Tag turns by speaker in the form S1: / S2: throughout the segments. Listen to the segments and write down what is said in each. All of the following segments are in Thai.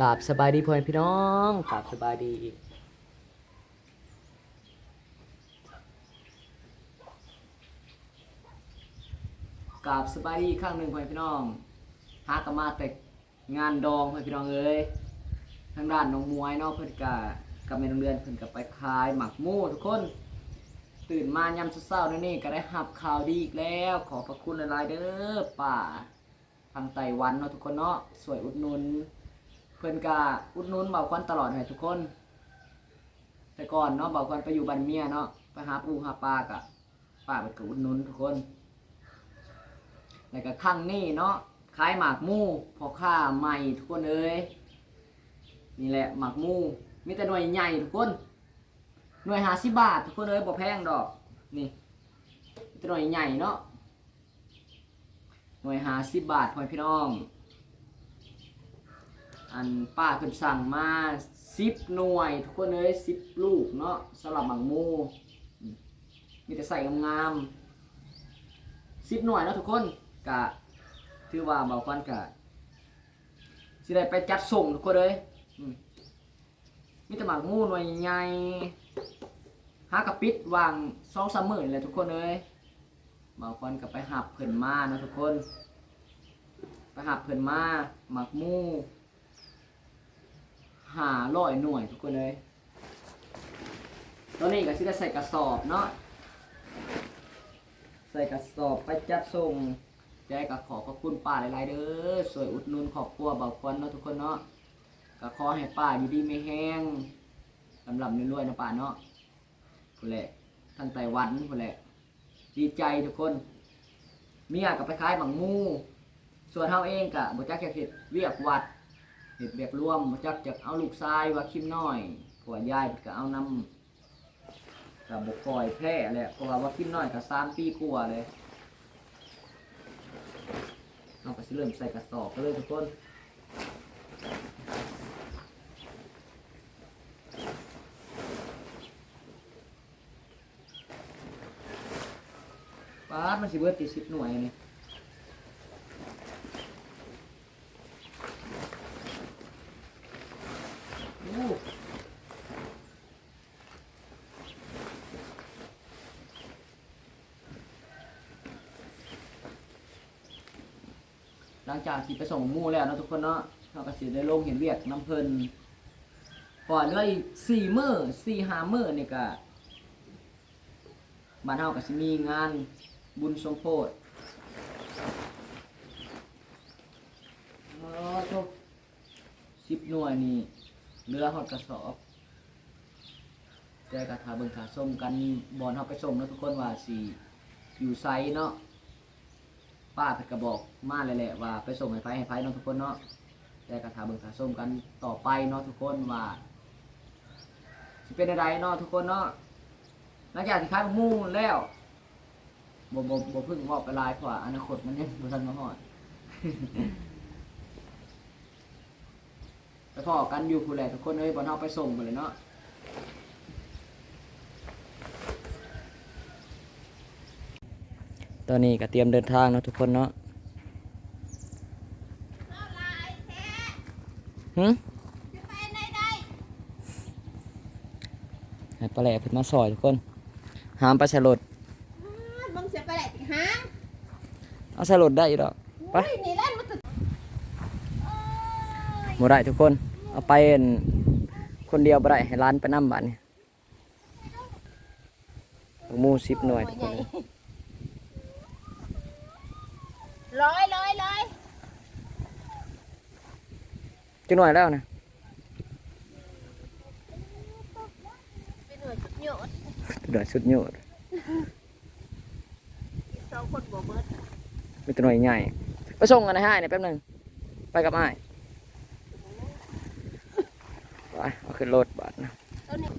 S1: กราบสบายดีพ่อแม่พี่น้องกราบสบายดีอีกกราบสบายดีอีกครั้งหนึ่งพ่อแม่พี่น้องหากนมาแต่งานดองพ่อแม่พี่น้องเอ้ยทางด้านน้องมวยเนาะเพิ่นกะกับแม่โรงเรียนเพิ่นก็ไปขายหมักมูทุกคน ตื่นมายามเช้าๆนั่นนี่ก็ได้หับข่าวดีอีกแล้ว ขอพระคุณหลายๆเด้อป่าทางไต้หวันเนาะทุกคนเนาะสวยอุดหนุน เพิ่อนก็อุดหนุนเบาควันตลอดให้ทุกคน แต่ก่อนเนาะเบาควันไปอยู่บ้านเมียเนาะไปหาปูหาปลากะป้าเพิ่นก็อุดหนุนทุกคนแล้วก็ครั้งนี้เนาะขายหมากมู่พอค้าใหม่ทุกคนเอ้ยนี่แหละหมากมู่มีแต่หน่วยใหญ่ทุกคนหน่วยหาสิบาททุกคนเอ้ยบ่แพงดอกนี่มีแต่หน่วยใหญ่เนาะหน่วยหาสิบบาทพ่อพี่น้อง อันป้าเพิ่นสั่งมาสิบหน่วย ทุกคนเอ้ยสิบลูกเนาะสำหรับหมังมูมีแต่ใส่งามๆสิบหน่วยเนาะทุกคนกะถือว่าเบาควันกะสิได้ไปจัดส่งทุกคนเลยอืมมีแต่หมักมูหน่วยใหญ่หากระปิดวางสองสามหมื่นเลยทุกคนเลยเบาควันก็ไปหับเพิ่นมาเนาะทุกคน ไปหับเพิ่นมาหมักมู หาร้อยหน่วยทุกคนเลยตอนนี้ก็สิได้ใส่กระสอบเนาะใส่กระสอบไปจัดส่งแจก็ขอขอบคุณป้าหลายๆเด้อสวยอุดหนุนครอบครัวเบาควันเนาะทุกคนเนาะก็ขอให้ป้าอยู่ดีไม่แห้งลำลำรวยๆนะป้าเนาะพูนแหละทั้งไต้หวันพูนแหละดีใจทุกคนเมียก็ไปขายบังมู ส่วนเฮาเองก็บ่จักจะเฮ็ดเวียกวัด เห็ดแบบร่วมมาจักจากเอาลูกชายว่าคิมน้อยผัวยายก็เอานำกับบกคอยแพร่แหละเพราะว่าว่าคิมน้อยก็สามปีกว่าเลยเราก็สิเริ่มใส่กระสอบกันเลยทุกคนป้าดมันสิเบิดติสิบหน่วยอันนี่ โอ้หลัง จากที่ไปส่งหมู่แล้วเนาะทุกคนเนาะเราก็สิได้ลงเห็นเวียกน้ำเพลินก่อนเหลยสี่มื้อสี่ห้ามื้อนี่ก็บ้านเฮาก็สิมีงานบุญสมโพธิอ๋อทุกสิบหน่วยนี่เรือหอดกระสอบแต่กระทาเบิ่งขาส้มกันบอลเฮาไปส่งเนาะทุกคนว่าสิอยู่ไซเนาะ ป้าเพิ่นก็บอกมาเลยแหละว่าไปส่งให้ไผให้ไผเนาะทุกคนเนาะแต่กระทาเบิ่งขาส้มกันต่อไปเนาะทุกคนว่าสิเป็นอะไรเนาะทุกคนเนาะหลังจากที่ขายมูแล้วบ่บ่บ่เพิ่งบอกไปลายเพราะว่าอนาคตมันยังบ่ทันมาฮอดไปพอกันอยู่ผู้แหละทุกคนเอ้ยบอลเฮาไปส่งหมดเลยเนาะ ตอนนี้ก็เตรียมเดินทางเนาะทุกคนเนาะหึให้ปลาแหล่เพิ่นมาซอยทุกคน หามปลาฉลด
S2: มึงเสียไปแหละติฮะ
S1: เอาฉลดได้อยู่ดอกไป
S2: อุ้ยนี่เล่นมันตึก
S1: บ่ได้ทุกคน เอาไปอั่นคนเดียวบ่ได้ให้ร้านไปนำบัดนี้หมู10หน่วยทุกคน
S2: ร้อยร้อยร้อย
S1: จักหน่วยแล้วนะ
S2: เป็นหน่วยชุดโยด
S1: เดือดสุดยอด
S2: สองคนบัวเบิด
S1: มีตัวหน่วยใหญ่ไปส่งกันในห้ายเนี่ยแป๊บหนึงไปกับอ้ายไปเอาขึ้นรถบัดนะ
S2: ตัวนี้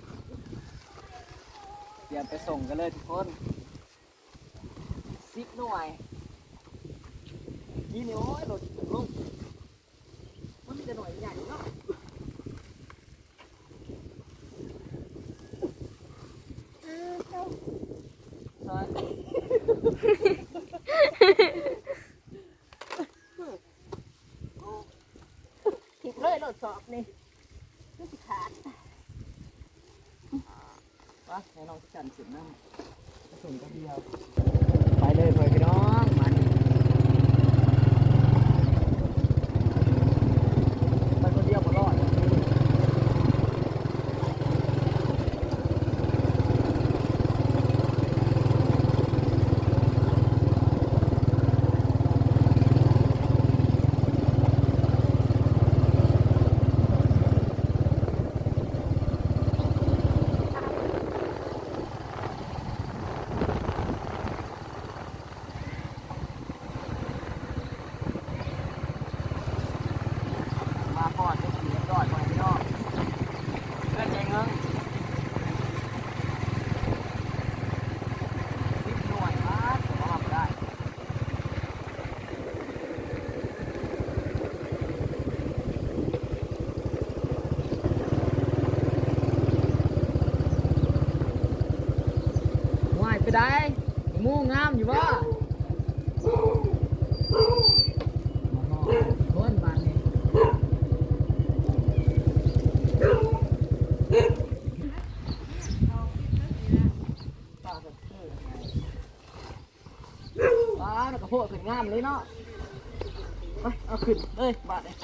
S1: เตรียมไปส่งกันเลยทุกคนสิบหน่วย ยี่นิ้วโอ้ยรถลงมันมีแต่หน่วยใหญ่เนาะ
S2: อ้าวเจ้า
S1: ใช่
S2: ถิบเลยรถสอบนี่มันสิขาด
S1: ไปให้น้องจันขึ้นนั่งผสมกันเดียว ไปเลยเพื่อนพี่น้องมานี่ไปคนเดียวบ่รอด มาก่อนจะเสียก่อนมาพี่น้องเพื่อนใจเงินสิบหน่วยครับผมเอาไปได้ ว่าย ไปได้มูงามอยู่บ่คนบ้านนี้ป้าก็คือป้าแล้วก็โพดขึ้นงามเลยเนาะไปเอาขึ้นเอ้ยบาทเลย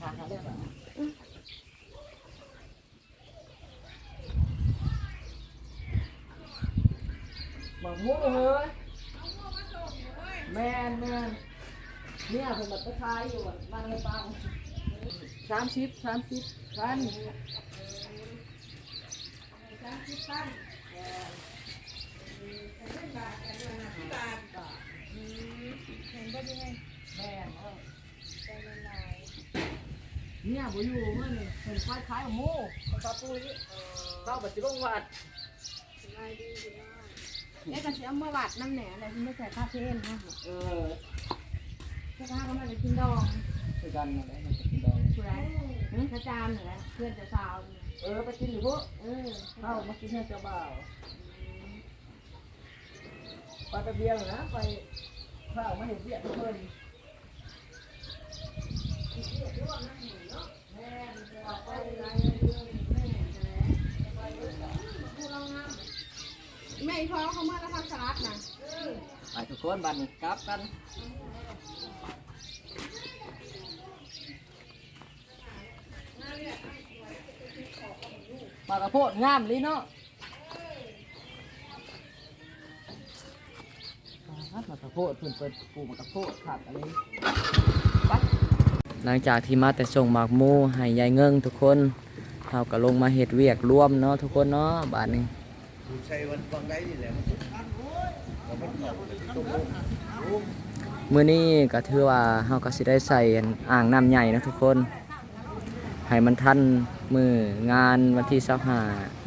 S1: หาหาเรื่องอะ บังมูเฮ้ยแมนแมนเนี่ยผมแบบไปขายอยู่อะนั่งในปังสามสิบสามสิบพันแม่นเออเนี่ยบ่อยู่เมื่อนี่เห็นคล้ายคล้ายหมูมันตาตุ้ยเข้าบัดจิลงวัด
S2: แม่ก็สิเอามาวัดน้ำแหน่อะไรที่ไม่ใส่ข้าวเทนนะ
S1: เออ
S2: เจ้าข้าก็มาจะกินดอง
S1: คือกันนั่นแหละมันจะกินดอง
S2: ผู้ใดพระจานเหรอเพื่อนจะสาว
S1: เออไปกินอยู่พวก
S2: เออ
S1: เข้ามากินให้เจ้าบ่าวไปไปเบียงนะไปข้าวมาเห็นเบียดเพิ่อนเบียร์ด้วยนะเนาะแม่ไปไหน
S2: แม่พอเขามาแล้วทำสลัดนะ
S1: ไปทุกคนบันกลับกันปลากระโพดงามลยเนาะปลากระโพดเพิ่นเปิดปลูกมากระโพดขาดอะไรหลังจากที่มาแต่ส่งหมากมูให้ยายเงิงทุกคนเราก็ลงมาเฮ็ดเวียกร่วมเนาะทุกคนเนาะบาดนี้
S3: ใช้วันวังได้นี่แหละมันสุดท้ายแล้วมันเข้าไปตรงลง
S1: มื้อนี้ก็ถือว่าเฮาก็สิได้ใส่อ่างน้ำใหญ่นะทุกคน ให้มันทันมืองานวันที่25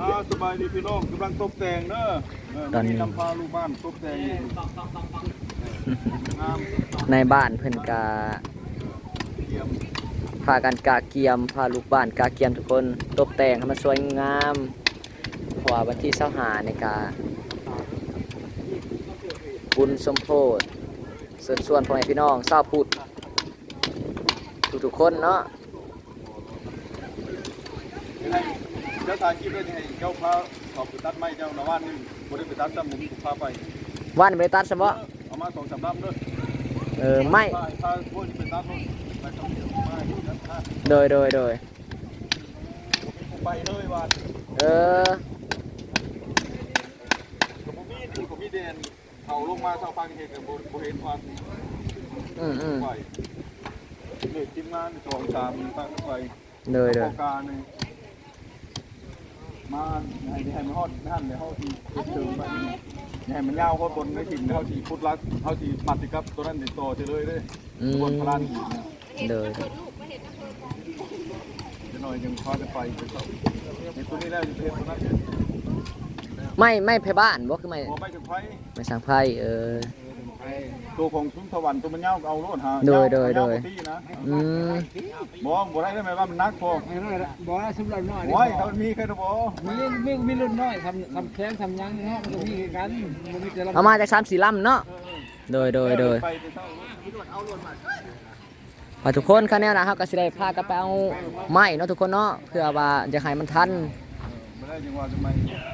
S3: อ่าสบายดีพี่น้องกำลังตกแต่งเด้อเต
S1: อนนี้
S3: นำพาลูกบ้านตกแต่งอยู่งาม
S1: ในบ้านเพิ่นกา
S3: เยี่ยม
S1: พากันกาเกียมพาลูกบ้านกาเกียมทุกคนตกแต่งให้มันสวยงามเพราะว่าวันที่25ในกาบุญสมโพธิเสิญชวนพ่อแม่พี่น้องชาวพุทธทุกๆคนเนาะ
S3: เจ้าตายคลิปได้ให้เจ้าพาขอบไปตัดไม้เจ้าละว่านนี่บ่ได้ไปตัดซ้ำผมพาไป
S1: ว่านบ่ได้ตัดซะบ่
S3: เอามาสองสามลำเด้อ
S1: เออไม่
S3: พาพาพวกนี้ไปตัดนู่นไปทำเดี๋ยวมาอยู่นั้นนะ
S1: โดยโดยโดย
S3: ผมไปเลยว่า
S1: เออ
S3: กับผมมีที่ผมมีเดนเขาลงมาชาวฟังเห็นกับบ่เห็นความ
S1: อืมอืม
S3: ไปเลยทีมงานสองสามตั้งไป
S1: โดยโด
S3: โคร
S1: ย
S3: งการหนึง มาให้ให้มันฮอดท่านในเฮาที่เชิงไปให้มันยาวเขาบนในถิ่นเฮาที่พุทธรักเฮาที่มัดสิครับตัวนั้นในต่อเฉยเลยเด้
S1: อื
S3: บน
S1: ม
S3: พลานหินนะ
S1: เลย
S3: จะหน่อยยังพอจะไปไปต่อในตัวนี้แล้วจะเป็นตัวนั้น
S1: ไม่ไม่ไผบ้านบ่คือไม่
S3: พอไม่ถึงไฟ
S1: ไม่สร้างไพ่เออ
S3: ตัวของสุนทวันตัวมันเงาเอาโลดฮะ
S1: โดยโดยโดย
S3: ที่นะ
S1: อืม
S3: บ่บ่ได้ได้ไหมว่ามันนักพอ
S4: ไม่น้อยละบอกว่าสำหรับน้อย
S3: โอ้ยเขามีแค่ตัวบ่
S4: มีมีมีรุ่นน้อยทำทำแข้งทำยังเนาะมันก็มีคือกันมันมีแต่ละ
S1: เอามาจาก3 4ลำเนาะโดยโดยโดย
S3: ไปไปเท่า
S1: พอทุกคนคะแนนนะเฮาก็สิได้พากันไปเอาไม้เนาะทุกคนเนาะเพื่อว่าจะให้มันทัน
S3: บ่ได้ จังว่า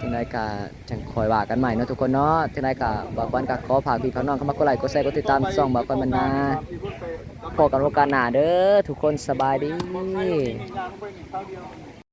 S3: จะได
S1: ก็จังคอยว่ากันใหม่เนาะทุกคนเนาะจังไดก็บอกวันก็ขอฝากพี่พี่น้องเข้ามากดไลค์กดแชร์กดติดตามช่องบอกกันบรรณาพบกันโอกาสหน้าเด้อทุกคนสบายดี